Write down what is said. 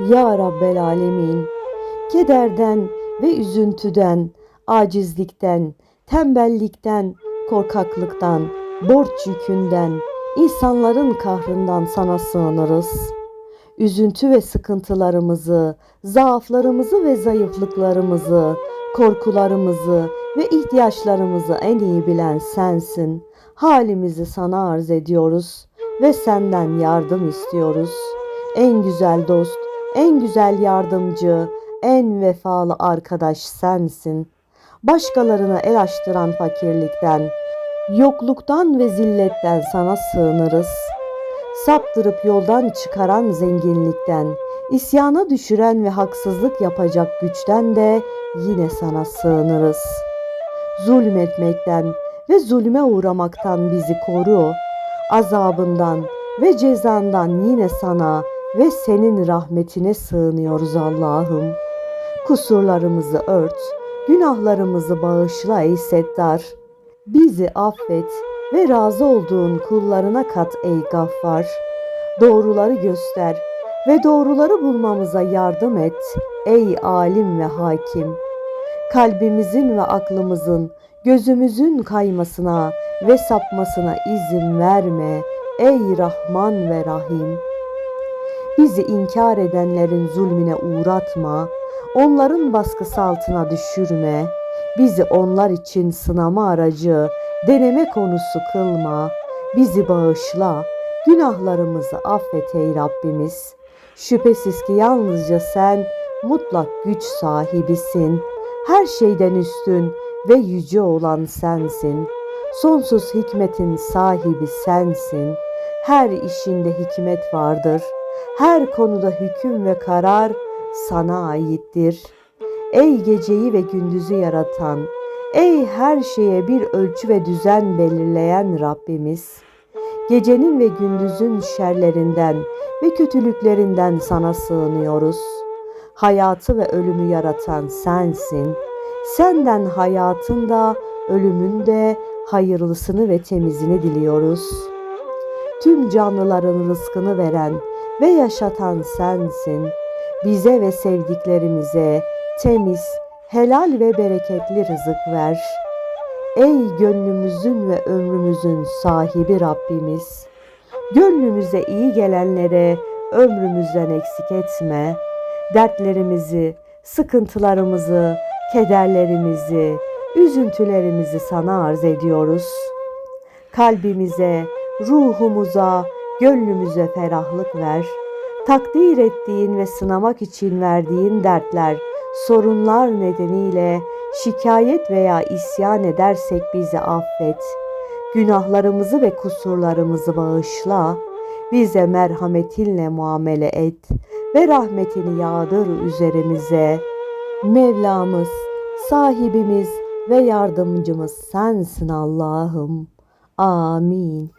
Ya Rabbel Alemin. Kederden ve üzüntüden, acizlikten, tembellikten, korkaklıktan, borç yükünden, insanların kahrından sana sığınırız. Üzüntü ve sıkıntılarımızı, zaaflarımızı ve zayıflıklarımızı, korkularımızı ve ihtiyaçlarımızı en iyi bilen sensin. Halimizi sana arz ediyoruz ve senden yardım istiyoruz. En güzel dost, en güzel yardımcı, en vefalı arkadaş sensin. Başkalarına el açtıran fakirlikten, yokluktan ve zilletten sana sığınırız. Saptırıp yoldan çıkaran zenginlikten, isyana düşüren ve haksızlık yapacak güçten de yine sana sığınırız. Zulmetmekten ve zulme uğramaktan bizi koru. Azabından ve cezandan yine sana ve senin rahmetine sığınıyoruz Allah'ım. Kusurlarımızı ört, günahlarımızı bağışla ey Settar. Bizi affet ve razı olduğun kullarına kat ey Gaffar. Doğruları göster ve doğruları bulmamıza yardım et ey alim ve hakim. Kalbimizin ve aklımızın, gözümüzün kaymasına ve sapmasına izin verme ey Rahman ve Rahim. Bizi inkar edenlerin zulmüne uğratma, onların baskısı altına düşürme. Bizi onlar için sınama aracı, deneme konusu kılma. Bizi bağışla, günahlarımızı affet ey Rabbimiz. Şüphesiz ki yalnızca sen mutlak güç sahibisin. Her şeyden üstün ve yüce olan sensin. Sonsuz hikmetin sahibi sensin. Her işinde hikmet vardır. Her konuda hüküm ve karar sana aittir. Ey geceyi ve gündüzü yaratan, ey her şeye bir ölçü ve düzen belirleyen Rabbimiz. Gecenin ve gündüzün şerlerinden ve kötülüklerinden sana sığınıyoruz. Hayatı ve ölümü yaratan sensin. Senden hayatın da ölümün de hayırlısını ve temizini diliyoruz. Tüm canlıların rızkını veren ve yaşatan sensin. Bize ve sevdiklerimize temiz, helal ve bereketli rızık ver. Ey gönlümüzün ve ömrümüzün sahibi Rabbimiz. Gönlümüze iyi gelenlere ömrümüzden eksik etme. Dertlerimizi, sıkıntılarımızı, kederlerimizi, üzüntülerimizi sana arz ediyoruz. Kalbimize, ruhumuza, gönlümüze ferahlık ver. Takdir ettiğin ve sınamak için verdiğin dertler, sorunlar nedeniyle şikayet veya isyan edersek bizi affet. Günahlarımızı ve kusurlarımızı bağışla. Bize merhametinle muamele et ve rahmetini yağdır üzerimize. Mevlamız, sahibimiz ve yardımcımız sensin Allah'ım. Amin.